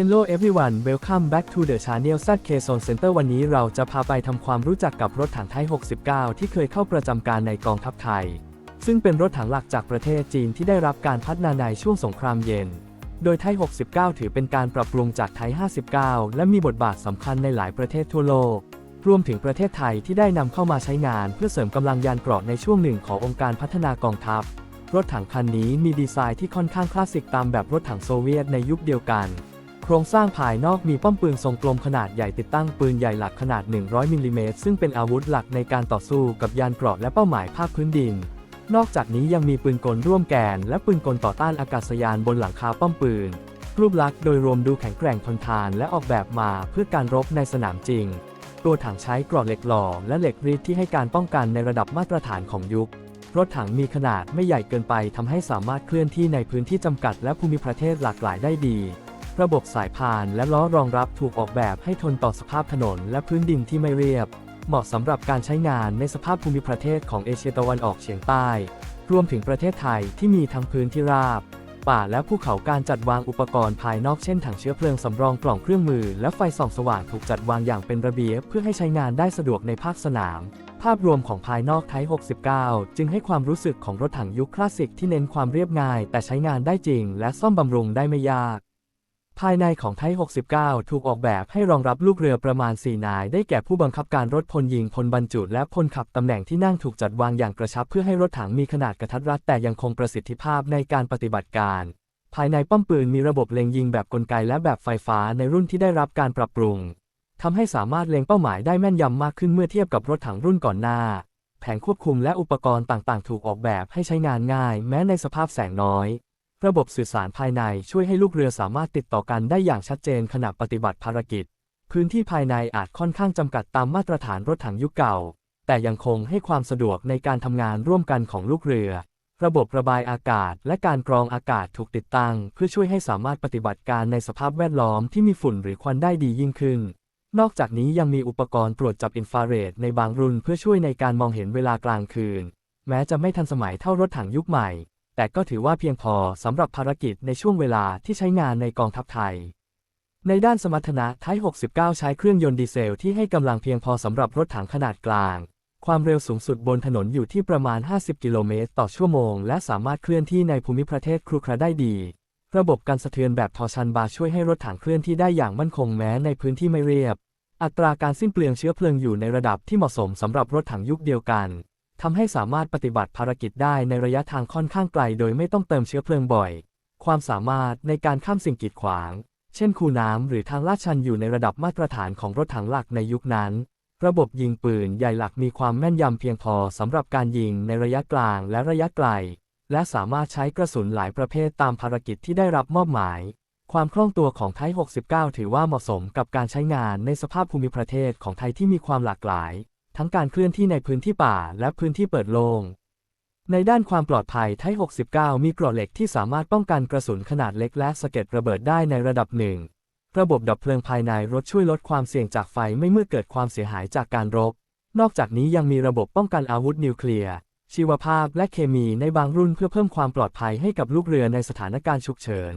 Hello everyone welcome back to the channel ZK Zone Center วันนี้เราจะพาไปทำความรู้จักกับรถถังไทย 69 ที่เคยเข้าประจำการในกองทัพไทย ซึ่งเป็นรถถังหลักจากประเทศจีนที่ได้รับการพัฒนาในช่วงสงครามเย็น โดยไทย 69 ถือเป็นการปรับปรุงจากไทย 59 และมีบทบาทสำคัญในหลายประเทศทั่วโลก รวมถึงประเทศไทยที่ได้นำเข้ามาใช้งานเพื่อเสริมกำลังยานเกราะในช่วงหนึ่งขององค์การพัฒนากองทัพ รถถังคันนี้มีดีไซน์ที่ค่อนข้างคลาสสิกตามแบบรถถังโซเวียตในยุคเดียวกัน โครงสร้างภายนอกมีป้อมปืนทรงกลมขนาดใหญ่ติดตั้งปืนใหญ่หลักขนาด 100 มิลลิเมตรซึ่งเป็นอาวุธหลักในการต่อสู้กับยานเกราะและเป้าหมายภาคพื้นดิน นอกจากนี้ยังมีปืนกลร่วมแกน และปืนกลต่อต้านอากาศยานบนหลังคาป้อมปืน รูปลักษณ์โดยรวมดูแข็งแกร่งทนทานและออกแบบมาเพื่อการรบในสนามจริง ตัวถังใช้กรอบเหล็กหล่อและเหล็กรีดที่ให้การป้องกันในระดับมาตรฐานของยุครถถังมีขนาดไม่ใหญ่เกินไปทำให้สามารถเคลื่อนที่ในพื้นที่จำกัดและภูมิประเทศหลากหลายได้ดี ระบบสายพานและล้อรองรับถูกออกแบบให้ทนต่อสภาพถนนและพื้นดินที่ไม่เรียบ เหมาะสำหรับการใช้งานในสภาพภูมิประเทศของเอเชียตะวันออกเฉียงใต้ รวมถึงประเทศไทยที่มีทั้งพื้นที่ราบ ป่าและภูเขาการจัดวางอุปกรณ์ภายนอกเช่นถังเชื้อเพลิงสำรองกล่องเครื่องมือ และไฟส่องสว่างถูกจัดวางอย่างเป็นระเบียบเพื่อให้ใช้งานได้สะดวกในภาคสนามภาพรวมของภายนอกไทย 69 จึงให้ความรู้สึกของรถถังยุคคลาสสิกที่เน้นความเรียบง่าย แต่ใช้งานได้จริง และซ่อมบำรุงได้ไม่ยาก ภายในของไทย 69 ถูกออกแบบให้รองรับลูกเรือประมาณ 4 นาย ได้แก่ผู้บังคับการรถพลยิงพลบรรจุและพลขับตำแหน่งที่นั่งถูกจัดวางอย่างกระชับเพื่อให้รถถังมีขนาดกระทัดรัดแต่ยังคงประสิทธิภาพในการปฏิบัติการ ภายในป้อมปืนมีระบบเล็งยิงแบบกลไกและแบบไฟฟ้าในรุ่นที่ได้รับการปรับปรุงทำให้สามารถเล็งเป้าหมายได้แม่นยำมากขึ้นเมื่อเทียบกับรถถังรุ่นก่อนหน้า แผงควบคุมและอุปกรณ์ต่างๆ ถูกออกแบบให้ใช้งานง่าย แม้ในสภาพแสงน้อย ระบบสื่อสารภายในช่วยให้ลูกเรือสามารถติดต่อกันได้อย่างชัดเจนขณะปฏิบัติภารกิจ พื้นที่ภายในอาจค่อนข้างจำกัดตามมาตรฐานรถถังยุคเก่า แต่ยังคงให้ความสะดวกในการทำงานร่วมกันของลูกเรือ ระบบระบายอากาศและการกรองอากาศถูกติดตั้ง เพื่อช่วยให้สามารถปฏิบัติการในสภาพแวดล้อมที่มีฝุ่นหรือควันได้ดียิ่งขึ้น นอกจากนี้ยังมีอุปกรณ์ตรวจจับอินฟราเรดในบางรุ่นเพื่อช่วยในการมองเห็นเวลากลางคืน แม้จะไม่ทันสมัยเท่ารถถังยุคใหม่ แต่ก็ถือว่าเพียงพอสำหรับภารกิจในช่วงเวลาที่ใช้งานในกองทัพไทย ในด้านสมรรถนะไทย69 ใช้เครื่องยนต์ดีเซลที่ให้กำลังเพียงพอสำหรับรถถังขนาดกลาง ความเร็วสูงสุดบนถนนอยู่ที่ประมาณ 50 กิโลเมตรต่อชั่วโมง และสามารถเคลื่อนที่ในภูมิประเทศครุคระได้ดี ระบบการสะเทือนแบบทอชันบาร์ช่วยให้รถถังเคลื่อนที่ได้อย่างมั่นคงแม้ในพื้นที่ไม่เรียบ อัตราการสิ้นเปลืองเชื้อเพลิงอยู่ในระดับที่เหมาะสมสำหรับรถถังยุคเดียวกัน ทำให้สามารถปฏิบัติภารกิจได้ในระยะทางค่อนข้างไกลโดยไม่ต้องเติมเชื้อเพลิงบ่อย ความสามารถในการข้ามสิ่งกีดขวาง เช่นคูน้ำหรือทางลาดชันอยู่ในระดับมาตรฐานของรถถังหลักในยุคนั้น ระบบยิงปืนใหญ่หลักมีความแม่นยำเพียงพอสำหรับการยิงในระยะกลางและระยะไกล และสามารถใช้กระสุนหลายประเภทตามภารกิจที่ได้รับมอบหมาย ความคล่องตัวของไทย69 ถือว่าเหมาะสมกับการใช้งานในสภาพภูมิประเทศของไทยที่มีความหลากหลาย ทั้งการเคลื่อนที่ในพื้นที่ป่าและพื้นที่เปิดโล่งในด้านความปลอดภัยไทย 69 มีกรอเหล็กที่สามารถป้องกันกระสุนขนาดเล็กและสะเก็ดระเบิดได้ในระดับหนึ่ง ระบบดับเพลิงภายในรถช่วยลดความเสี่ยงจากไฟไม่เมื่อเกิดความเสียหายจากการรบ นอกจากนี้ยังมีระบบป้องกันอาวุธนิวเคลียร์ ชีวภาพและเคมีในบางรุ่นเพื่อเพิ่มความปลอดภัยให้กับลูกเรือในสถานการณ์ฉุกเฉิน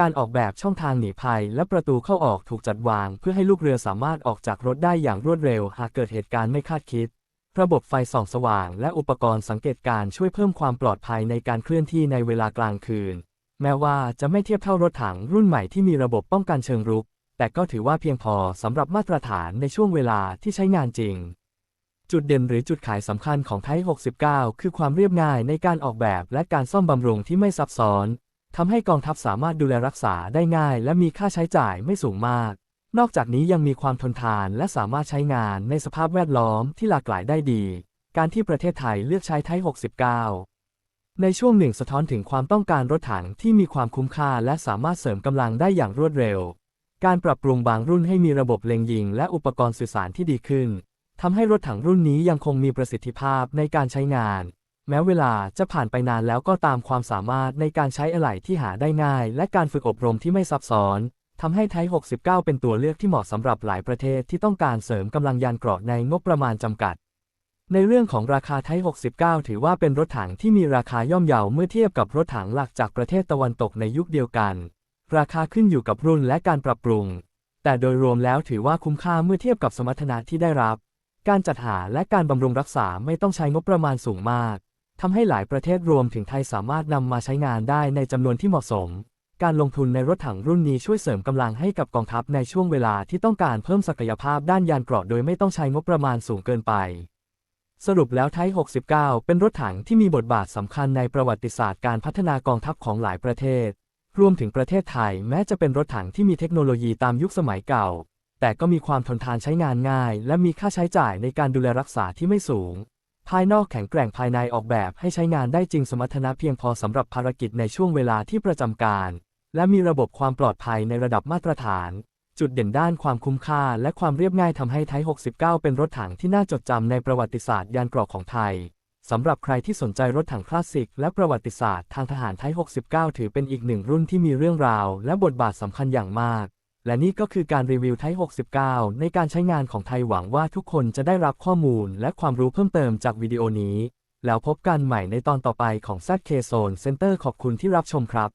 การออกแบบช่องทางหนีภัยและประตูเข้าออกถูกจัดวาง เพื่อให้ลูกเรือสามารถออกจากรถได้อย่างรวดเร็ว หากเกิดเหตุการณ์ไม่คาดคิด ระบบไฟส่องสว่าง และอุปกรณ์สังเกตการช่วยเพิ่มความปลอดภัยในการเคลื่อนที่ในเวลากลางคืน แม้ว่าจะไม่เทียบเท่ารถถังรุ่นใหม่ที่มีระบบป้องกันเชิงรุก แต่ก็ถือว่าเพียงพอสำหรับมาตรฐานในช่วงเวลาที่ใช้งานจริง จุดเด่นหรือจุดขายสำคัญของไทย69 คือความเรียบง่ายในการออกแบบและการซ่อมบำรุงที่ไม่ซับซ้อน ทำให้กองทัพสามารถดูแลรักษาได้ง่าย และมีค่าใช้จ่ายไม่สูงมาก นอกจากนี้ยังมีความทนทานและสามารถใช้งานในสภาพแวดล้อมที่หลากหลายได้ดี การที่ประเทศไทยเลือกใช้ไทย 69 ในช่วงหนึ่งสะท้อนถึงความต้องการรถถังที่มีความคุ้มค่าและสามารถเสริมกำลังได้อย่างรวดเร็ว การปรับปรุงบางรุ่นให้มีระบบเล็งยิง และอุปกรณ์สื่อสารที่ดีขึ้นทำให้รถถังรุ่นนี้ยังคงมีประสิทธิภาพในการใช้งาน แม้เวลาจะผ่านไปนานแล้วก็ตามความสามารถในการใช้อะไหล่ที่หาได้ง่าย และการฝึกอบรมที่ไม่ซับซ้อนทำให้ไทย 69 เป็นตัวเลือกที่เหมาะสำหรับหลายประเทศที่ต้องการเสริมกำลังยานเกราะในงบประมาณจำกัด ในเรื่องของราคาไทย 69 ถือว่าเป็นรถถังที่มีราคาย่อมเยาเมื่อเทียบกับรถถังหลักจากประเทศตะวันตกในยุคเดียวกัน ราคาขึ้นอยู่กับรุ่นและการปรับปรุง แต่โดยรวมแล้วถือว่าคุ้มค่าเมื่อเทียบกับสมรรถนะที่ได้รับ การจัดหาและการบำรุงรักษาไม่ต้องใช้งบประมาณสูงมาก ทำให้หลายประเทศรวมถึงไทยสามารถนำมาใช้งานได้ในจำนวนที่เหมาะสม การลงทุนในรถถังรุ่นนี้ช่วยเสริมกำลังให้กับกองทัพในช่วงเวลาที่ต้องการเพิ่มศักยภาพด้านยานเกราะโดยไม่ต้องใช้งบประมาณสูงเกินไป สรุปแล้วไทย 69 เป็นรถถังที่มีบทบาทสำคัญในประวัติศาสตร์การพัฒนากองทัพของหลายประเทศ รวมถึงประเทศไทยแม้จะเป็นรถถังที่มีเทคโนโลยีตามยุคสมัยเก่า แต่ก็มีความทนทานใช้งานง่าย และมีค่าใช้จ่ายในการดูแลรักษาที่ไม่สูง ภายนอกแข็งแกร่งภายในออกแบบให้ใช้งานได้จริงสมรรถนะเพียงพอสำหรับภารกิจในช่วงเวลาที่ประจำการ และมีระบบความปลอดภัยในระดับมาตรฐาน จุดเด่นด้านความคุ้มค่าและความเรียบง่ายทำให้ไทย 69 เป็นรถถังที่น่าจดจำในประวัติศาสตร์ยานเกราะของไทยสำหรับใครที่สนใจรถถังคลาสสิกและประวัติศาสตร์ทางทหารไทย 69 ถือเป็นอีกหนึ่งรุ่นที่มีเรื่องราวและบทบาทสำคัญอย่างมาก และนี่ก็คือการรีวิวไทย69 ในการใช้งานของไทยหวังว่าทุกคนจะได้รับข้อมูลและความรู้เพิ่มเติมจากวิดีโอนี้ แล้วพบกันใหม่ในตอนต่อไปของ ZK Zone Center ขอบคุณที่รับชมครับ